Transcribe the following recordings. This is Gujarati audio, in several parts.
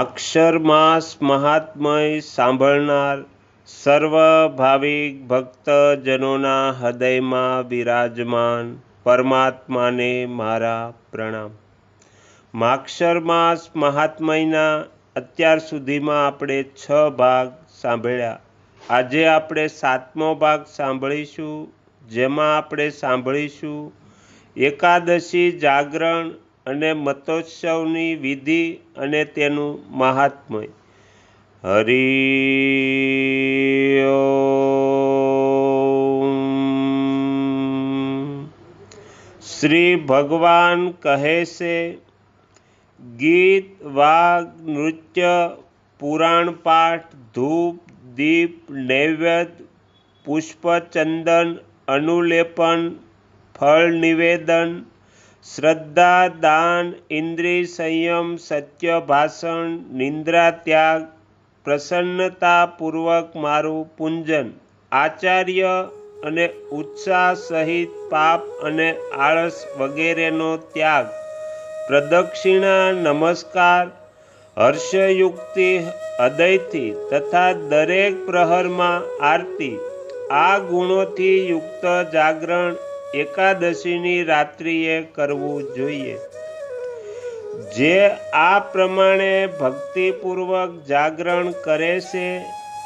માક્ષર માસ મહાત્મય સાંભળનાર સર્વ ભાવિક ભક્તજનોના હૃદયમાં બિરાજમાન પરમાત્માને મારા પ્રણામ. માક્ષરમાસ મહાત્મયના અત્યાર સુધીમાં આપણે છ ભાગ સાંભળ્યા. આજે આપણે સાતમો ભાગ સાંભળીશું, જેમાં આપણે સાંભળીશું એકાદશી જાગરણ અને મતોત્સવની વિધિ અને તેનું મહાત્મય. હરિ શ્રી ભગવાન કહે છે, ગીત, વાગ, નૃત્ય, પુરાણ પાઠ, ધૂપ, દીપ, નૈવેદ્ય, પુષ્પચંદન, અનુલેપન, ફળ નિવેદન શ્રદ્ધા દાન ઇન્દ્રિય સંયમ, સત્ય ભાષણ, નિંદ્રા ત્યાગ, પ્રસન્નતાપૂર્વક મારું પૂંજન, આચાર્ય અને ઉત્સાહ સહિત પાપ અને આળસ વગેરેનો ત્યાગ, પ્રદક્ષિણા, નમસ્કાર, હર્ષયુક્તિ, હૃદયથી તથા દરેક પ્રહરમાં આરતી, આ ગુણોથી યુક્ત જાગરણ એકાદશીની રાત્રિએ કરવું જોઈએ. જે આ પ્રમાણે ભક્તિપૂર્વક જાગરણ કરે છે,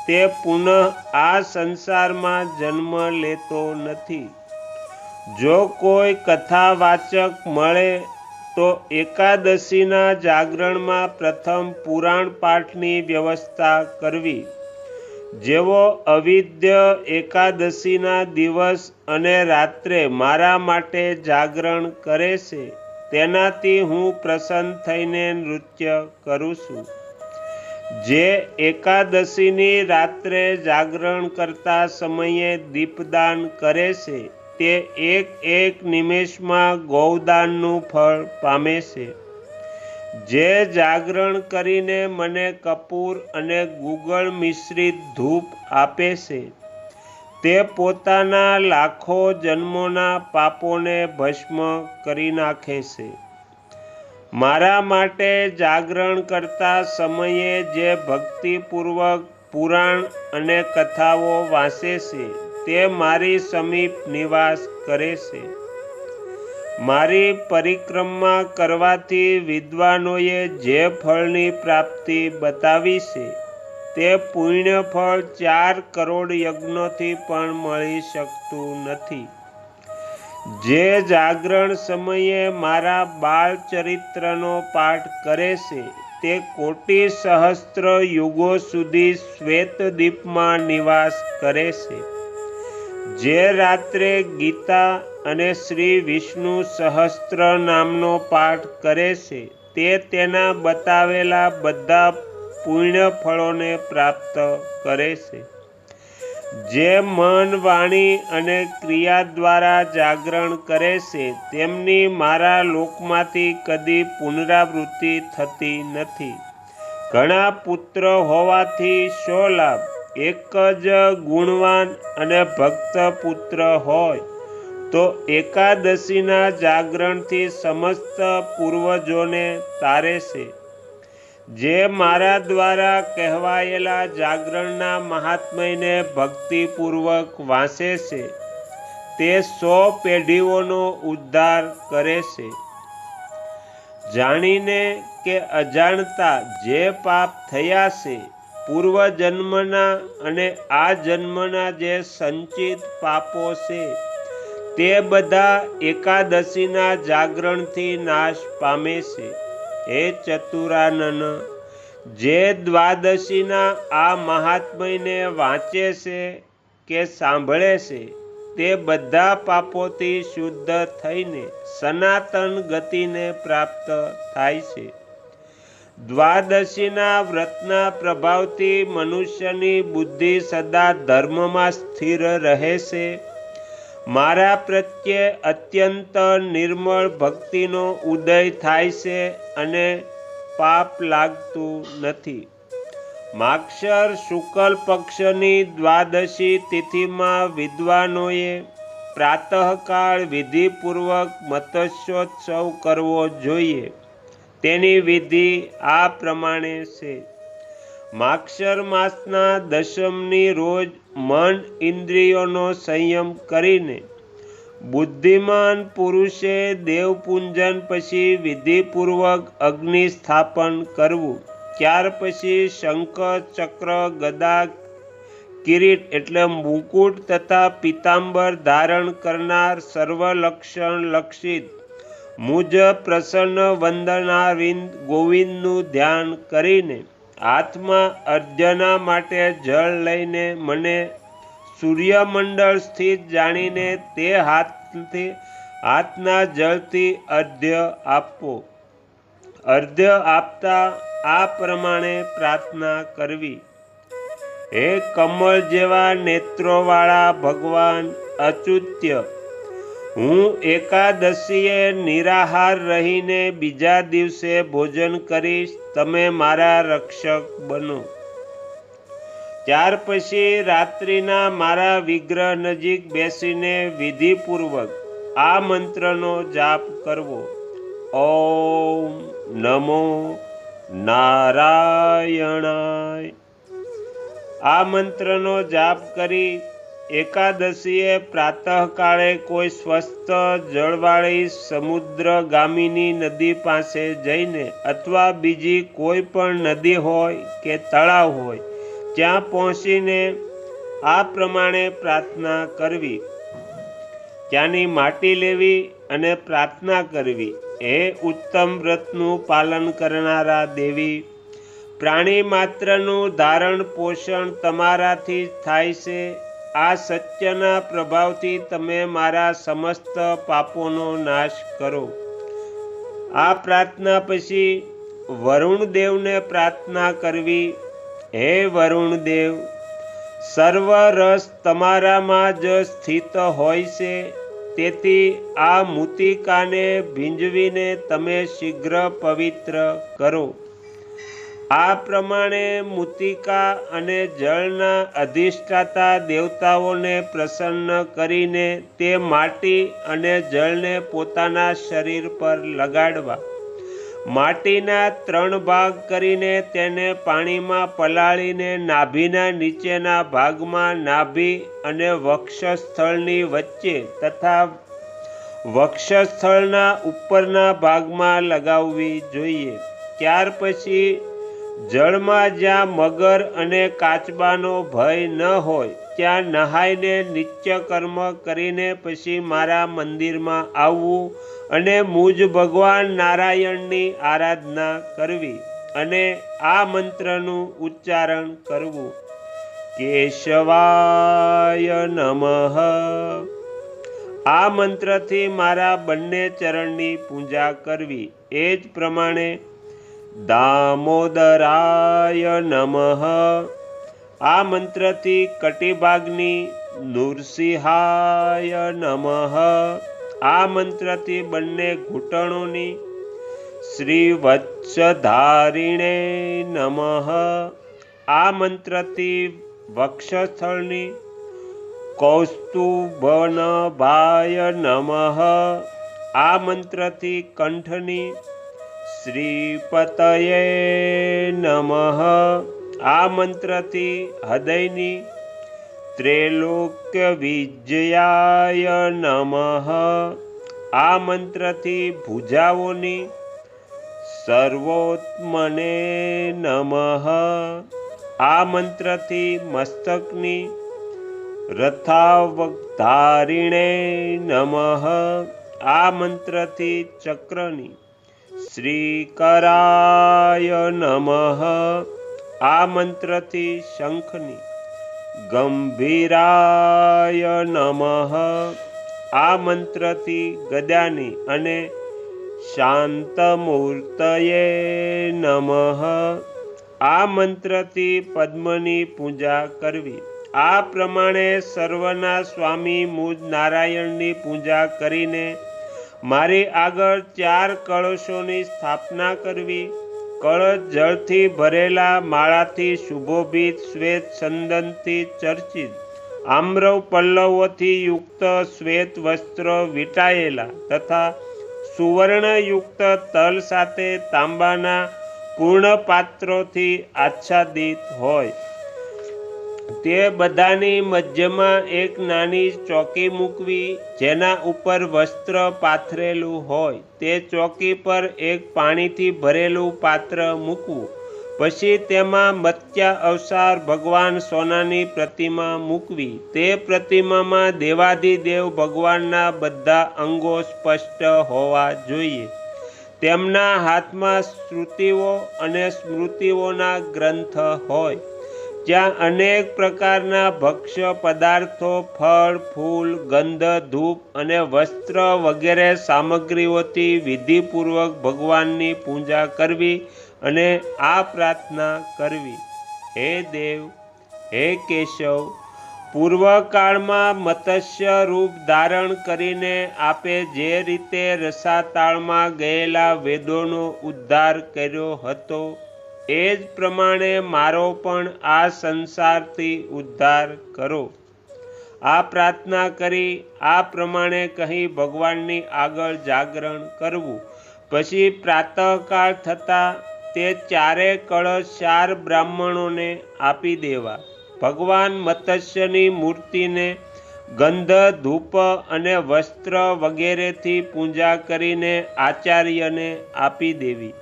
તે પુનઃ આ સંસારમાં જન્મ લેતો નથી. જો કોઈ કથાવાચક મળે, તો એકાદશીના જાગરણમાં પ્રથમ પુરાણ પાઠની વ્યવસ્થા કરવી. જેવો અવિદ્ય એકાદશીના દિવસ અને રાત્રે મારા માટે જાગરણ કરે છે, તેનાથી હું પ્રસન્ન થઈને નૃત્ય કરું છું. જે એકાદશીની રાત્રે જાગરણ કરતા સમયે દીપદાન કરે છે, તે એક એક નિમેષમાં ગૌદાનનું ફળ પામે છે. જે જાગરણ કરીને મને કપૂર અને ગુગળ મિશ્રિત ધૂપ આપે છે, તે પોતાના લાખો જન્મોના પાપોને ભસ્મ કરી નાખે છે. મારા માટે જાગરણ કરતા સમયે જે ભક્તિપૂર્વક પુરાણ અને કથાઓ વાંચે છે, તે મારી સમીપ નિવાસ કરે છે. મારી પરિક્રમા કરવાથી વિદ્વાનોએ જે ફળની પ્રાપ્તિ બતાવી છે, તે પુણ્ય ફળ ચાર કરોડ યજ્ઞોથી પણ મળી શકતું નથી. જે જાગરણ સમયે મારા બાળચરિત્રનો પાઠ કરે છે, તે કોટી સહસ્ત્ર યુગો સુધી શ્વેત દીપમાં નિવાસ કરે છે. જે રાત્રે ગીતા અને શ્રી વિષ્ણુ સહસ્ત્ર નામનો પાઠ કરે છે. તે તેના બતાવેલા બધા પુણ્ય ફળોને પ્રાપ્ત કરે છે. જે મન, વાણી અને ક્રિયા દ્વારા જાગરણ કરે છે, તેમની મારા લોકમાંથી કદી પુનરાવૃત્તિ થતી નથી. ઘણા પુત્ર હોવાથી શો લાભ? એક જ ગુણવાન અને ભક્ત પુત્ર હોય. તો એકાદશીના જાગરણથી સમસ્ત પૂર્વજોને તારે છે. જે મારા દ્વારા કહેવાયેલા જાગરણના મહાત્મયને ભક્તિપૂર્વક વાંચે છે, તે સો પેઢીઓનો ઉદ્ધાર કરે છે. જાણીને કે અજાણતા જે પાપ થયા છે, પૂર્વજન્મના અને આ જન્મના જે સંચિત પાપો છે તે બધા એકાદશીના જાગરણથી નાશ પામે છે. હે ચતુરાનન, જે દ્વાદશીના આ મહાત્મયને વાંચે છે કે સાંભળે છે, તે બધા પાપોથી શુદ્ધ થઈને સનાતન ગતિને પ્રાપ્ત થાય છે. દ્વાદશીના વ્રતના પ્રભાવથી મનુષ્યની બુદ્ધિ સદા ધર્મમાં સ્થિર રહે છે. મારા પ્રત્યે અત્યંત નિર્મળ ભક્તિનો ઉદય થાય છે અને પાપ લાગતું નથી. માક્ષર શુકલ પક્ષની દ્વાદશી તિથિમાં વિદ્વાનોએ પ્રાતઃકાળ વિધિપૂર્વક મત્સ્યોત્સવ કરવો જોઈએ. તેની વિધિ આ પ્રમાણે છે. માક્ષર માસના દશમની રોજ મન ઇન્દ્રિયોનો સંયમ કરીને બુદ્ધિમાન પુરુષે દેવપૂંજન પછી વિધિપૂર્વક અગ્નિ સ્થાપન કરવું. ત્યાર પછી શંખ, ચક્ર, ગદા, કિરીટ એટલે મુકુટ તથા પિતાંબર ધારણ કરનાર સર્વલક્ષણ લક્ષિત. મુજ પ્રસન્ન વંદનાવિંદ ગોવિંદનું ધ્યાન કરીને હાથમાં અર્ધ્યના માટે જળ લઈને મને સૂર્યમંડળ સ્થિત જાણીને તે હાથથી હાથના જળથી અર્ધ્ય આપવો. અર્ધ્ય આપતા આ પ્રમાણે પ્રાર્થના કરવી. હે કમળ જેવા નેત્રોવાળા ભગવાન અચુત્ય હું એકાદશીએ નિરાહાર રહીને બીજા દિવસે ભોજન કરીશ, તમે મારા રક્ષક બનો. ત્યાર પછી રાત્રિના મારા વિગ્રહ નજીક બેસીને વિધિપૂર્વક આ મંત્રનો જાપ કરવો. ઓમ નમો નારાયણાય. આ મંત્રનો જાપ કરી એકાદશીએ પ્રાતઃકાળે કોઈ સ્વસ્થ જળવાળી સમુદ્રગામીની નદી પાસે જઈને અથવા બીજી કોઈ પણ નદી હોય કે તળાવ હોય, ત્યાં પહોંચીને આ પ્રમાણે પ્રાર્થના કરવી. ત્યાંની માટી લેવી અને પ્રાર્થના કરવી. એ ઉત્તમ વ્રતનું પાલન કરનારા દેવી. પ્રાણી માત્રનું ધારણ પોષણ તમારાથી થાય છે. આ સત્યના પ્રભાવથી તમે મારા સમસ્ત પાપોનો નાશ કરો. આ પ્રાર્થના પછી વરુણદેવને પ્રાર્થના કરવી, હે વરુણદેવ, સર્વ રસ તમારામાં જ સ્થિત હોય છે. તેથી આ મૂતિકાને ભીંજવીને તમે શીઘ્ર પવિત્ર કરો. આ પ્રમાણે મૂતિકા અને જળના અધિષ્ઠાતા દેવતાઓને પ્રસન્ન કરીને તે માટી અને જળને પોતાના શરીર પર લગાડવા. માટીના ત્રણ ભાગ કરીને તેને પાણીમાં પલાળીને નાભીના નીચેના ભાગમાં નાભી અને વક્ષસ્થળની વચ્ચે તથા વક્ષસ્થળના ઉપરના ભાગમાં લગાવવી જોઈએ. ત્યાર પછી જળમાં જ્યાં મગર અને કાચબાનો ભય ન હોય, ત્યાં નહાઈને નિત્ય કર્મ કરીને પછી મારા મંદિરમાં આવવું અને મુજ ભગવાન નારાયણની આરાધના કરવી અને આ મંત્રનું ઉચ્ચારણ કરવું. કેશવાય નમઃ. આ મંત્રથી મારા બંને ચરણની પૂજા કરવી. એ જ પ્રમાણે દામોદરાય નમઃ. આ મંત્રથી કટિભાગની નૃસિંહાય નમઃ. આ મંત્રથી બંને ઘૂંટણોની શ્રી વત્સધારીણે નમઃ. આ મંત્રથી વક્ષસ્થળની કૌસ્તુભનભાય નમઃ. આ મંત્રથી કંઠની શ્રીપતયે નમઃ. આ મંત્રથી હૃદયની ત્રૈલોક્ય વિજયાય નમઃ. આ મંત્રથી ભુજાઓની સર્વોત્મને નમઃ. આ મંત્રથી મસ્તકની રથાવધારીણે નમઃ. આ મંત્રથી ચક્રની શ્રીકરાય નમઃ. આ મંત્રથી શંખની ગંભીરાય નમઃ. આ મંત્રથી ગદાની અને શાંતમૂર્તયે નમઃ. આ મંત્રથી પદ્મની પૂજા કરવી. આ પ્રમાણે સર્વના સ્વામી મુજ નારાયણની પૂજા કરીને મારી આગળ ચાર કળશોની સ્થાપના કરવી. કળશ જળથી ભરેલા માળાથી શુભોભિત, શ્વેત ચંદનથી ચર્ચિત. આમ્રવ પલ્લવોથી યુક્ત શ્વેત વસ્ત્ર વીંટાયેલા તથા સુવર્ણયુક્ત તલ સાથે તાંબાના પૂર્ણ પાત્રોથી આચ્છાદિત હોય. તે બધાની મધ્યમાં એક નાની ચોકી મૂકવી, જેના ઉપર વસ્ત્ર પાથરેલું હોય. તે ચોકી પર એક પાણીથી ભરેલું પાત્ર મૂકવું. પછી તેમાં મત્યા અવસાર ભગવાન સોનાની પ્રતિમા મૂકવી. તે પ્રતિમામાં દેવાધિદેવ ભગવાનના બધા અંગો સ્પષ્ટ હોવા જોઈએ. તેમના હાથમાં શ્રુતિઓ અને સ્મૃતિઓના ગ્રંથ હોય. જ્યાં અનેક પ્રકારના ભક્ષ્ય પદાર્થો, ફળ, ફૂલ, ગંધ, ધૂપ અને વસ્ત્ર વગેરે સામગ્રીઓથી વિધિપૂર્વક ભગવાનની પૂજા કરવી અને આ પ્રાર્થના કરવી. હે દેવ, હે કેશવ, પૂર્વકાળમાં મત્સ્ય રૂપ ધારણ કરીને આપે જે રીતે રસાતાળમાં ગયેલા વેદોનો ઉદ્ધાર કર્યો હતો એ જ પ્રમાણે મારો પણ આ સંસારથી ઉદ્ધાર કરો. આ પ્રાર્થના કરી, આ પ્રમાણે કહી ભગવાનની આગળ જાગરણ કરવું. પછી પ્રાતઃકાળ થતાં તે ચારે કળશ ચાર બ્રાહ્મણોને આપી દેવા. ભગવાન મત્સ્યની મૂર્તિને ગંધ, ધૂપ અને વસ્ત્ર વગેરેથી પૂજા કરીને આચાર્યને આપી દેવી.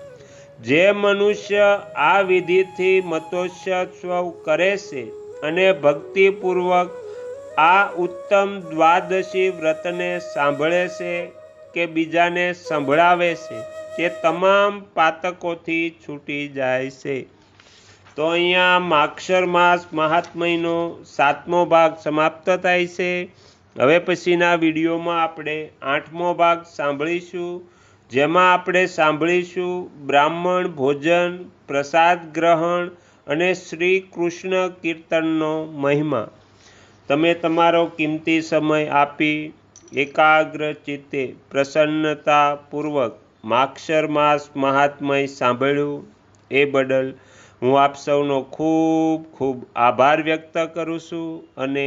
જે મનુષ્ય આ વિધિથી મતોત્સવ કરે છે અને ભક્તિપૂર્વક આ ઉત્તમ દ્વાદશી વ્રતને સાંભળે છે કે બીજાને સંભળાવે છે, તે તમામ પાતકોથી છૂટી જાય છે. તો અહીંયા માક્ષર માસ મહાત્મયનો સાતમો ભાગ સમાપ્ત થાય છે. હવે પછીના વિડીયોમાં આપણે આઠમો ભાગ સાંભળીશું. જેમાં આપણે સાંભળીશું બ્રાહ્મણ ભોજન, પ્રસાદ ગ્રહણ અને શ્રી કૃષ્ણ કીર્તનનો મહિમા. તમે તમારો કિંમતી સમય આપી એકાગ્ર ચિત્તે પ્રસન્નતાપૂર્વક માક્ષર માસ મહાત્મય સાંભળ્યું એ બદલ હું આપ સૌનો ખૂબ ખૂબ આભાર વ્યક્ત કરું છું અને